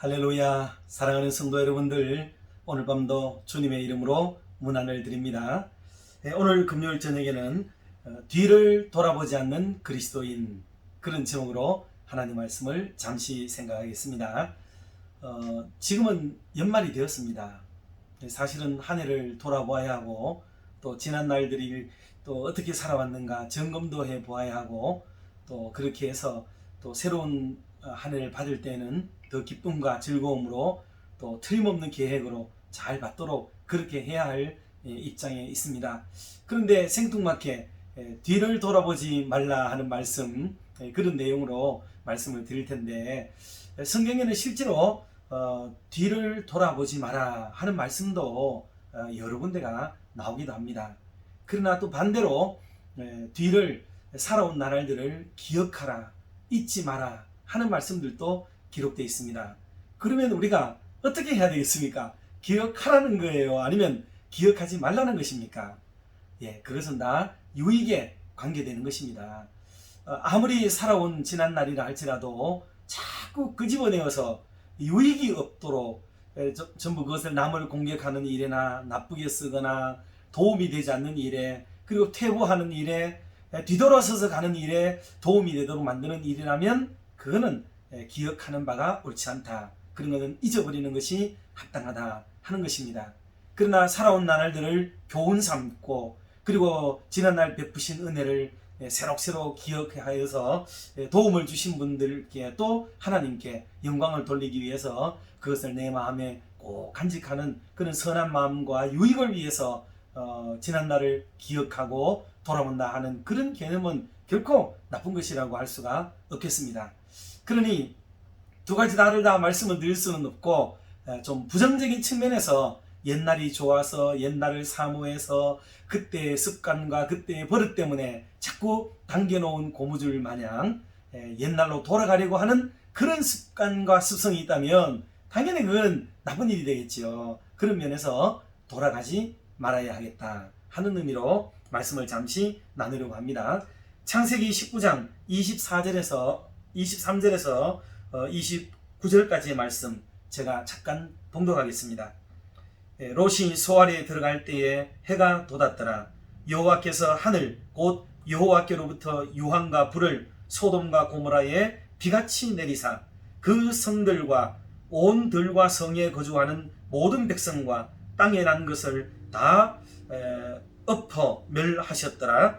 할렐루야 사랑하는 성도 여러분들 오늘 밤도 주님의 이름으로 문안을 드립니다. 예, 오늘 금요일 저녁에는 어, 뒤를 돌아보지 않는 그리스도인 그런 제목으로 하나님 말씀을 잠시 생각하겠습니다. 어, 지금은 연말이 되었습니다. 예, 사실은 한 해를 돌아보아야 하고 또 지난 날들이 또 어떻게 살아왔는가 점검도 해 보아야 하고 또 그렇게 해서 또 새로운 어, 한 해를 받을 때는 더 기쁨과 즐거움으로 또 틀림없는 계획으로 잘 받도록 그렇게 해야 할 예, 입장에 있습니다. 그런데 생뚱맞게 예, 뒤를 돌아보지 말라 하는 말씀 예, 그런 내용으로 말씀을 드릴 텐데 예, 성경에는 실제로 어, 뒤를 돌아보지 마라 하는 말씀도 어, 여러 군데가 나오기도 합니다. 그러나 또 반대로 예, 뒤를 살아온 나날들을 기억하라 잊지 마라 하는 말씀들도 기록되어 있습니다. 그러면 우리가 어떻게 해야 되겠습니까? 기억하라는 거예요? 아니면 기억하지 말라는 것입니까? 예, 그것은 다 유익에 관계되는 것입니다. 어, 아무리 살아온 지난 날이라 할지라도 자꾸 끄집어내어서 유익이 없도록 전부 그것을 남을 공격하는 일에나 나쁘게 쓰거나 도움이 되지 않는 일에 그리고 퇴보하는 일에 에, 뒤돌아서서 가는 일에 도움이 되도록 만드는 일이라면 그거는 에, 기억하는 바가 옳지 않다. 그런 것은 잊어버리는 것이 합당하다 하는 것입니다. 그러나 살아온 나날들을 교훈 삼고 그리고 지난날 베푸신 은혜를 에, 새록새록 기억하여서 에, 도움을 주신 분들께 또 하나님께 영광을 돌리기 위해서 그것을 내 마음에 꼭 간직하는 그런 선한 마음과 유익을 위해서 어, 지난날을 기억하고 돌아본다 하는 그런 개념은 결코 나쁜 것이라고 할 수가 없겠습니다. 그러니 두 가지 다를 다 말씀을 드릴 수는 없고 에, 좀 부정적인 측면에서 옛날이 좋아서 옛날을 사모해서 그때의 습관과 그때의 버릇 때문에 자꾸 당겨놓은 고무줄 마냥 에, 옛날로 돌아가려고 하는 그런 습관과 습성이 있다면 당연히 그건 나쁜 일이 되겠지요. 그런 면에서 돌아가지 말아야 하겠다 하는 의미로 말씀을 잠시 나누려고 합니다. 창세기 19장 24절에서 23절에서 29절까지의 말씀 제가 잠깐 봉독하겠습니다. 예, 롯이 소알에 들어갈 때에 해가 돋았더라. 여호와께서 하늘 곧 여호와께로부터 유황과 불을 소돔과 고모라에 비같이 내리사 그 성들과 온 들과 성에 거주하는 모든 백성과 땅에 난 것을 다 에, 엎어 멸하셨더라.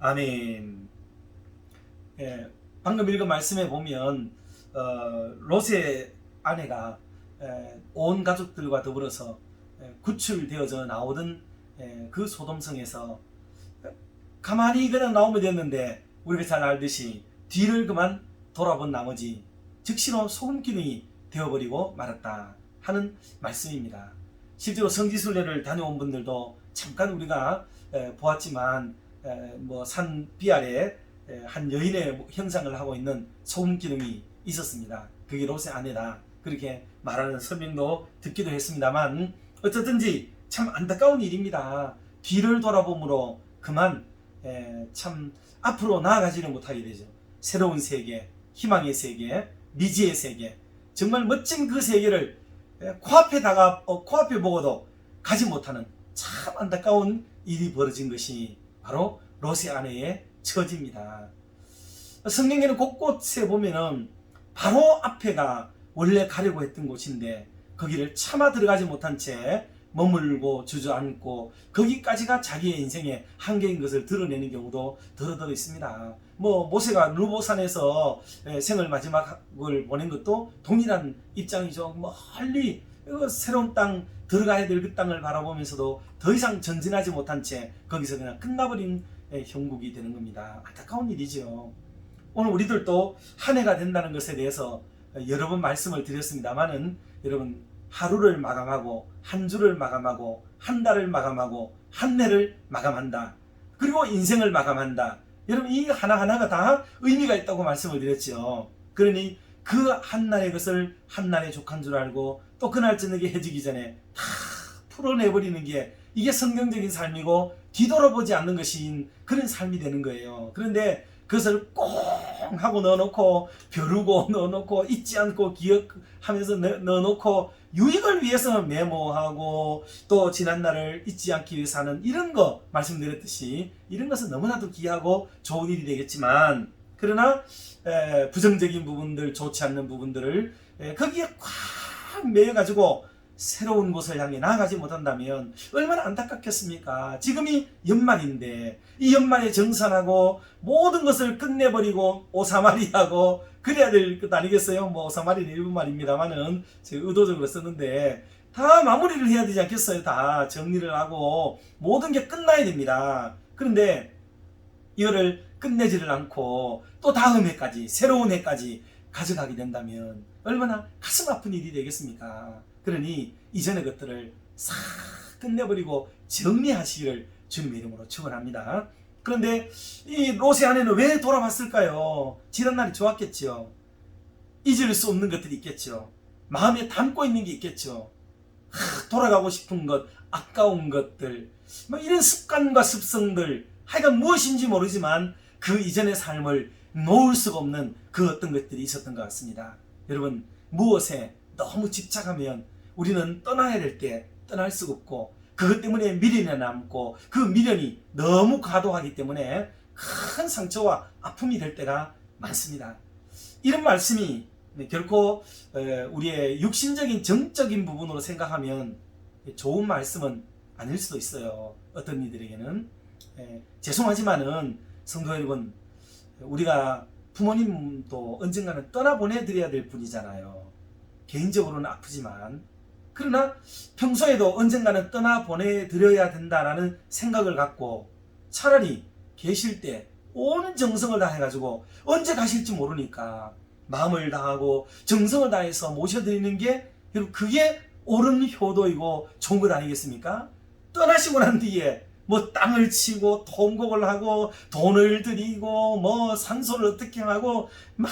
아멘. 예, 방금 읽은 말씀에 보면 어, 롯의 아내가 에, 온 가족들과 더불어서 에, 구출되어져 나오던 에, 그 소돔성에서 가만히 그냥 나오면 됐는데 우리가 잘 알듯이 뒤를 그만 돌아본 나머지 즉시로 소금기둥이 되어버리고 말았다 하는 말씀입니다. 실제로 성지순례를 다녀온 분들도 잠깐 우리가 에, 보았지만 뭐 산 비아래 에, 한 여인의 형상을 하고 있는 소금 기둥이 있었습니다. 그게 롯의 아내다. 그렇게 말하는 설명도 듣기도 했습니다만 어쨌든지 참 안타까운 일입니다. 뒤를 돌아보므로 그만 에, 참 앞으로 나아가지를 못하게 되죠. 새로운 세계, 희망의 세계, 미지의 세계, 정말 멋진 그 세계를 에, 코앞에 다가 어, 코앞에 보고도 가지 못하는 참 안타까운 일이 벌어진 것이 바로 롯의 아내의 처지입니다. 성경에는 곳곳에 보면은 바로 앞에가 원래 가려고 했던 곳인데 거기를 차마 들어가지 못한 채 머물고 주저앉고 거기까지가 자기의 인생의 한계인 것을 드러내는 경우도 더러더러 있습니다. 뭐 모세가 누보산에서 에, 생을 마지막을 보낸 것도 동일한 입장이죠. 멀리 어, 새로운 땅 들어가야 될 그 땅을 바라보면서도 더 이상 전진하지 못한 채 거기서 그냥 끝나버린 에, 형국이 되는 겁니다. 안타까운 일이죠. 오늘 우리들도 한 해가 된다는 것에 대해서 여러 번 말씀을 드렸습니다만은 여러분 하루를 마감하고 한 주를 마감하고 한 달을 마감하고 한 해를 마감한다. 그리고 인생을 마감한다. 여러분 이 하나하나가 다 의미가 있다고 말씀을 드렸죠. 그러니 그 한날의 것을 한날의 족한 줄 알고 또 그날 저녁에 해지기 전에 다 풀어내버리는 게 이게 성경적인 삶이고 뒤돌아보지 않는 것인 그런 삶이 되는 거예요. 그런데 그것을 꼭 하고 넣어놓고 벼르고 넣어놓고 잊지 않고 기억하면서 넣- 넣어놓고 유익을 위해서 메모하고 또 지난날을 잊지 않기 위해서 하는 이런 거 말씀드렸듯이 이런 것은 너무나도 귀하고 좋은 일이 되겠지만 그러나 에, 부정적인 부분들 좋지 않는 부분들을 에, 거기에 꽉 매여가지고 새로운 곳을 향해 나아가지 못한다면 얼마나 안타깝겠습니까? 지금이 연말인데 이 연말에 정산하고 모든 것을 끝내버리고 오사마리하고 그래야 될 것 아니겠어요? 뭐 오사마리는 일본 말입니다만은 제가 의도적으로 썼는데 다 마무리를 해야 되지 않겠어요? 다 정리를 하고 모든 게 끝나야 됩니다. 그런데 이거를 끝내지를 않고 또 다음 해까지 새로운 해까지 가져가게 된다면 얼마나 가슴 아픈 일이 되겠습니까? 그러니 이전의 것들을 싹 끝내버리고 정리하시기를 주님의 이름으로 축원합니다. 그런데 이 롯의 아내는 왜 돌아왔을까요? 지난날이 좋았겠죠. 잊을 수 없는 것들이 있겠죠. 마음에 담고 있는 게 있겠죠. 하, 돌아가고 싶은 것, 아까운 것들, 뭐 이런 습관과 습성들, 하여간 무엇인지 모르지만 그 이전의 삶을 놓을 수가 없는 그 어떤 것들이 있었던 것 같습니다. 여러분, 무엇에 너무 집착하면 우리는 떠나야 될 때 떠날 수가 없고 그것 때문에 미련이 남고 그 미련이 너무 과도하기 때문에 큰 상처와 아픔이 될 때가 많습니다. 이런 말씀이 결코 에, 우리의 육신적인 정적인 부분으로 생각하면 좋은 말씀은 아닐 수도 있어요. 어떤 이들에게는 에, 죄송하지만은 성도 여러분 우리가 부모님도 언젠가는 떠나보내드려야 될 분이잖아요. 개인적으로는 아프지만 그러나 평소에도 언젠가는 떠나보내드려야 된다라는 생각을 갖고 차라리 계실 때 온 정성을 다해가지고 언제 가실지 모르니까 마음을 다하고 정성을 다해서 모셔드리는 게 여러분 그게 옳은 효도이고 좋은 것 아니겠습니까? 떠나시고 난 뒤에 뭐 땅을 치고 통곡을 하고 돈을 들이고 뭐 산소를 어떻게 하고 막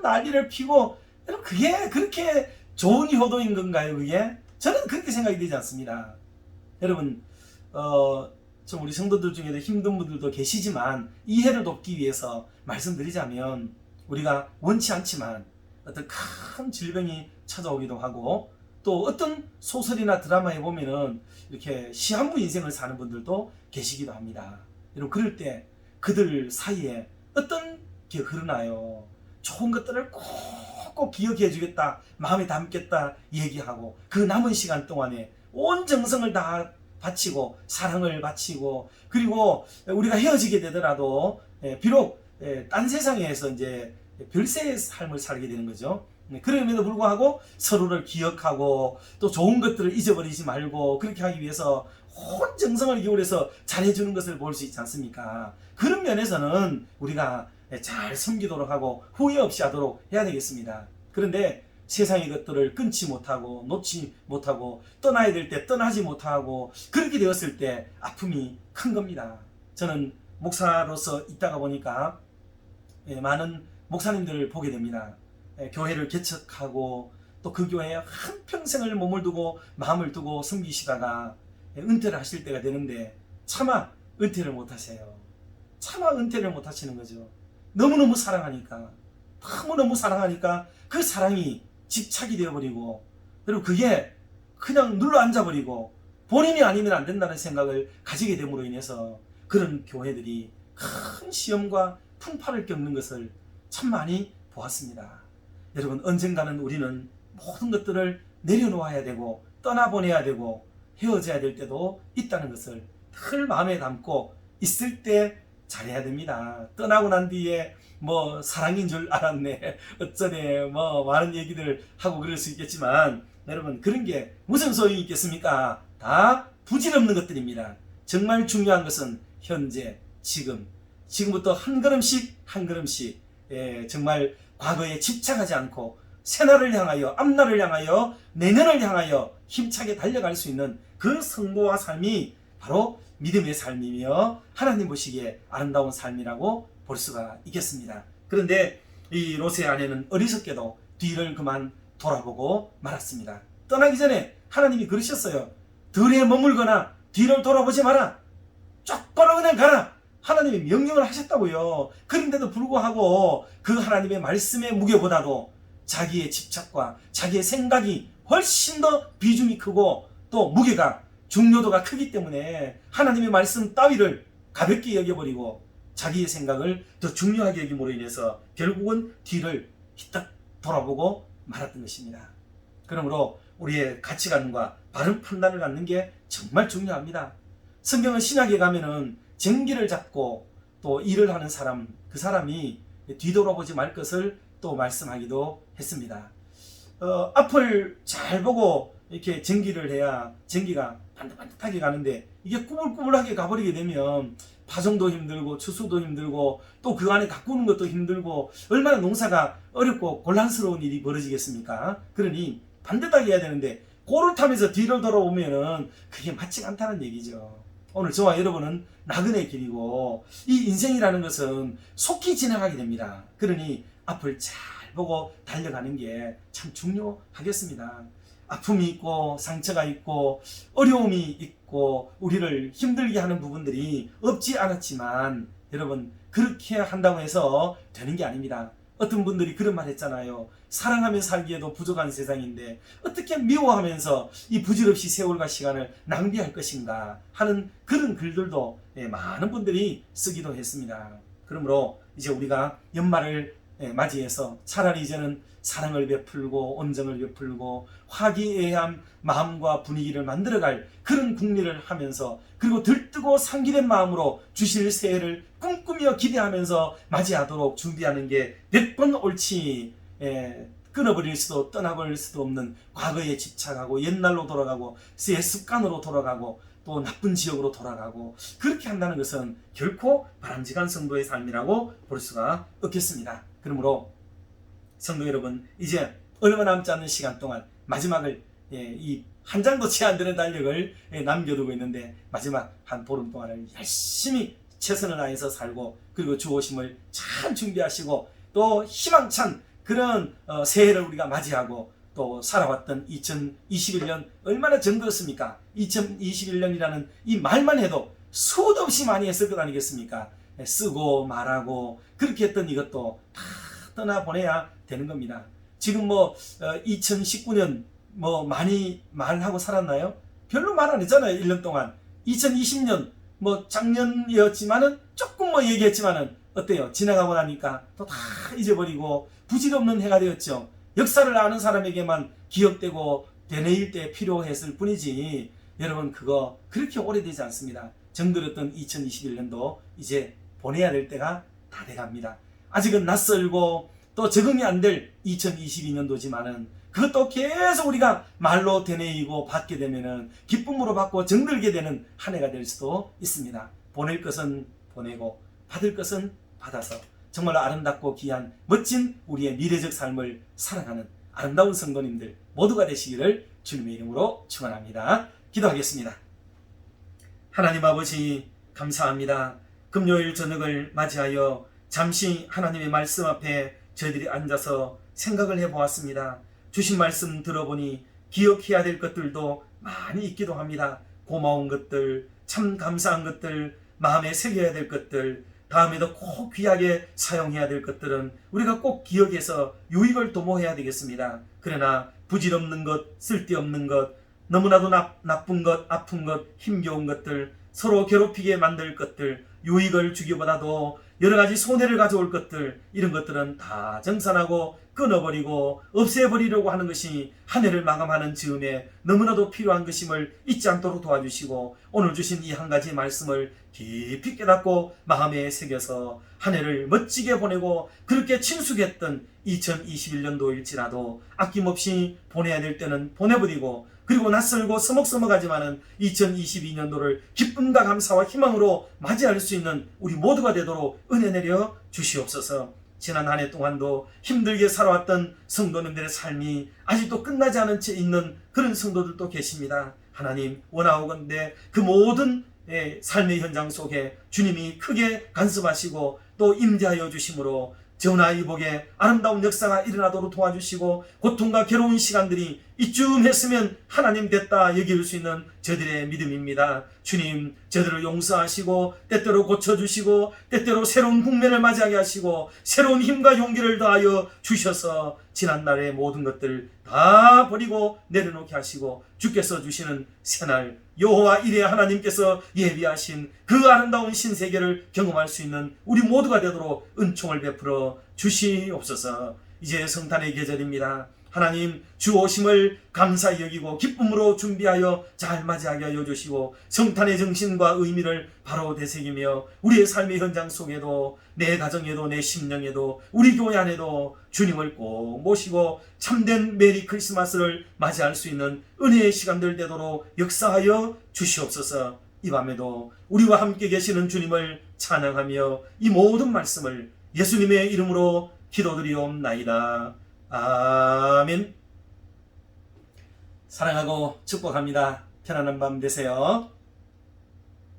난리를 피고 그게 그렇게 좋은 효도인 건가요 그게? 저는 그렇게 생각이 되지 않습니다. 여러분 어, 좀 우리 성도들 중에도 힘든 분들도 계시지만 이해를 돕기 위해서 말씀드리자면 우리가 원치 않지만 어떤 큰 질병이 찾아오기도 하고 또 어떤 소설이나 드라마에 보면은 이렇게 시한부 인생을 사는 분들도 계시기도 합니다. 여러분 그럴 때 그들 사이에 어떤 게 흐르나요? 좋은 것들을 꼭꼭 기억해 주겠다, 마음에 담겠다 얘기하고 그 남은 시간 동안에 온 정성을 다 바치고 사랑을 바치고 그리고 우리가 헤어지게 되더라도 예, 비록 예, 딴 세상에서 이제 별세의 삶을 살게 되는 거죠. 네, 그럼에도 불구하고 서로를 기억하고 또 좋은 것들을 잊어버리지 말고 그렇게 하기 위해서 온 정성을 기울여서 잘해주는 것을 볼 수 있지 않습니까? 그런 면에서는 우리가 잘 섬기도록 하고 후회 없이 하도록 해야 되겠습니다. 그런데 세상의 것들을 끊지 못하고 놓지 못하고 떠나야 될 때 떠나지 못하고 그렇게 되었을 때 아픔이 큰 겁니다. 저는 목사로서 있다가 보니까 예, 많은 목사님들을 보게 됩니다. 예, 교회를 개척하고 또 그 교회에 한 평생을 몸을 두고 마음을 두고 섬기시다가 예, 은퇴를 하실 때가 되는데 차마 은퇴를 못 하세요. 차마 은퇴를 못 하시는 거죠. 너무너무 사랑하니까. 너무너무 사랑하니까 그 사랑이 집착이 되어버리고 그리고 그게 그냥 눌러 앉아버리고 본인이 아니면 안 된다는 생각을 가지게 됨으로 인해서 그런 교회들이 큰 시험과 풍파를 겪는 것을 참 많이 보았습니다. 여러분 언젠가는 우리는 모든 것들을 내려놓아야 되고 떠나보내야 되고 헤어져야 될 때도 있다는 것을 늘 마음에 담고 있을 때 잘해야 됩니다. 떠나고 난 뒤에 뭐 사랑인 줄 알았네 어쩌네 뭐 많은 얘기들 하고 그럴 수 있겠지만 여러분 그런 게 무슨 소용이 있겠습니까? 다 부질없는 것들입니다. 정말 중요한 것은 현재 지금 지금부터 한 걸음씩 한 걸음씩 예, 정말 과거에 집착하지 않고 새날을 향하여 앞날을 향하여 내년을 향하여 힘차게 달려갈 수 있는 그 성도와 삶이 바로 믿음의 삶이며 하나님 보시기에 아름다운 삶이라고 볼 수가 있겠습니다. 그런데 이 롯의 아내는 어리석게도 뒤를 그만 돌아보고 말았습니다. 떠나기 전에 하나님이 그러셨어요. 들에 머물거나 뒤를 돌아보지 마라. 쪽바로 그냥 가라. 하나님이 명령을 하셨다고요. 그런데도 불구하고 그 하나님의 말씀의 무게보다도 자기의 집착과 자기의 생각이 훨씬 더 비중이 크고 또 무게가 중요도가 크기 때문에 하나님의 말씀 따위를 가볍게 여겨버리고 자기의 생각을 더 중요하게 여김으로 인해서 결국은 뒤를 휘딱 돌아보고 말았던 것입니다. 그러므로 우리의 가치관과 바른 판단을 갖는 게 정말 중요합니다. 성경은 신약에 가면은 정기를 잡고 또 일을 하는 사람, 그 사람이 뒤돌아보지 말 것을 또 말씀하기도 했습니다. 어, 앞을 잘 보고 이렇게 전기를 해야 전기가 반듯반듯하게 가는데 이게 꾸불꾸불하게 가버리게 되면 파종도 힘들고 추수도 힘들고 또 그 안에 가꾸는 것도 힘들고 얼마나 농사가 어렵고 곤란스러운 일이 벌어지겠습니까? 그러니 반듯하게 해야 되는데 고를 타면서 뒤를 돌아오면은 그게 맞지가 않다는 얘기죠. 오늘 저와 여러분은 나그네 길이고 이 인생이라는 것은 속히 지나가게 됩니다. 그러니 앞을 잘 보고 달려가는 게 참 중요하겠습니다. 아픔이 있고 상처가 있고 어려움이 있고 우리를 힘들게 하는 부분들이 없지 않았지만 여러분 그렇게 한다고 해서 되는 게 아닙니다. 어떤 분들이 그런 말 했잖아요. 사랑하며 살기에도 부족한 세상인데 어떻게 미워하면서 이 부질없이 세월과 시간을 낭비할 것인가 하는 그런 글들도 예, 많은 분들이 쓰기도 했습니다. 그러므로 이제 우리가 연말을 예, 맞이해서 차라리 이제는 사랑을 베풀고 온정을 베풀고 화기애애한 마음과 분위기를 만들어갈 그런 국리를 하면서 그리고 들뜨고 상기된 마음으로 주실 새해를 꿈꾸며 기대하면서 맞이하도록 준비하는 게 몇 번 옳지 예, 끊어버릴 수도 떠나버릴 수도 없는 과거에 집착하고 옛날로 돌아가고 새 습관으로 돌아가고 또 나쁜 지역으로 돌아가고 그렇게 한다는 것은 결코 바람직한 성도의 삶이라고 볼 수가 없겠습니다. 그러므로 성도 여러분 이제 얼마 남지 않은 시간 동안 마지막을 예, 이한 장도 채 안 되는 달력을 예, 남겨두고 있는데 마지막 한 보름 동안을 열심히 최선을 다해서 살고 그리고 주오심을 잘 준비하시고 또 희망찬 그런 어, 새해를 우리가 맞이하고 또 살아왔던 2021년 얼마나 정들었습니까? 2021년이라는 이 말만 해도 수도 없이 많이 했을 것 아니겠습니까? 예, 쓰고 말하고 그렇게 했던 이것도 다 떠나보내야 되는 겁니다. 지금 뭐 2019년 뭐 많이 말하고 살았나요? 별로 말 안 했잖아요. 1년 동안. 2020년 뭐 작년이었지만은 조금 뭐 얘기했지만은 어때요? 지나가고 나니까 또 다 잊어버리고 부질없는 해가 되었죠. 역사를 아는 사람에게만 기억되고 되뇌일 때 필요했을 뿐이지 여러분 그거 그렇게 오래되지 않습니다. 정들었던 2021년도 이제 보내야 될 때가 다 돼갑니다. 아직은 낯설고 또 적응이 안 될 2022년도지만은 그것도 계속 우리가 말로 되뇌이고 받게 되면은 기쁨으로 받고 정들게 되는 한 해가 될 수도 있습니다. 보낼 것은 보내고 받을 것은 받아서 정말 아름답고 귀한 멋진 우리의 미래적 삶을 살아가는 아름다운 성도님들 모두가 되시기를 주님의 이름으로 축원합니다. 기도하겠습니다. 하나님 아버지 감사합니다. 금요일 저녁을 맞이하여 잠시 하나님의 말씀 앞에 저희들이 앉아서 생각을 해보았습니다. 주신 말씀 들어보니 기억해야 될 것들도 많이 있기도 합니다. 고마운 것들, 참 감사한 것들, 마음에 새겨야 될 것들, 다음에도 꼭 귀하게 사용해야 될 것들은 우리가 꼭 기억해서 유익을 도모해야 되겠습니다. 그러나 부질없는 것, 쓸데없는 것, 너무나도 나, 나쁜 것, 아픈 것, 힘겨운 것들, 서로 괴롭히게 만들 것들, 유익을 주기보다도 여러 가지 손해를 가져올 것들, 이런 것들은 다 정산하고 끊어버리고 없애버리려고 하는 것이 한 해를 마감하는 즈음에 너무나도 필요한 것임을 잊지 않도록 도와주시고 오늘 주신 이 한 가지 말씀을 깊이 깨닫고 마음에 새겨서 한 해를 멋지게 보내고 그렇게 친숙했던 2021년도일지라도 아낌없이 보내야 될 때는 보내버리고 그리고 낯설고 서먹서먹하지만은 2022년도를 기쁨과 감사와 희망으로 맞이할 수 있는 우리 모두가 되도록 은혜 내려 주시옵소서. 지난 한 해 동안도 힘들게 살아왔던 성도님들의 삶이 아직도 끝나지 않은 채 있는 그런 성도들도 계십니다. 하나님 원하오건대 그 모든 예, 삶의 현장 속에 주님이 크게 간섭하시고 또 임재하여 주심으로 전화위복의 아름다운 역사가 일어나도록 도와주시고 고통과 괴로운 시간들이 이쯤 했으면 하나님 됐다 여길 수 있는 저들의 믿음입니다. 주님 저들을 용서하시고 때때로 고쳐주시고 때때로 새로운 국면을 맞이하게 하시고 새로운 힘과 용기를 더하여 주셔서 지난날의 모든 것들 다 버리고 내려놓게 하시고 주께서 주시는 새날 여호와 이레 하나님께서 예비하신 그 아름다운 신세계를 경험할 수 있는 우리 모두가 되도록 은총을 베풀어 주시옵소서. 이제 성탄의 계절입니다. 하나님 주 오심을 감사히 여기고 기쁨으로 준비하여 잘 맞이하게 하여 주시고 성탄의 정신과 의미를 바로 되새기며 우리의 삶의 현장 속에도 내 가정에도 내 심령에도 우리 교회 안에도 주님을 꼭 모시고 참된 메리 크리스마스를 맞이할 수 있는 은혜의 시간들 되도록 역사하여 주시옵소서 이 밤에도 우리와 함께 계시는 주님을 찬양하며 이 모든 말씀을 예수님의 이름으로 기도드리옵나이다. 아멘. 사랑하고 축복합니다. 편안한 밤 되세요.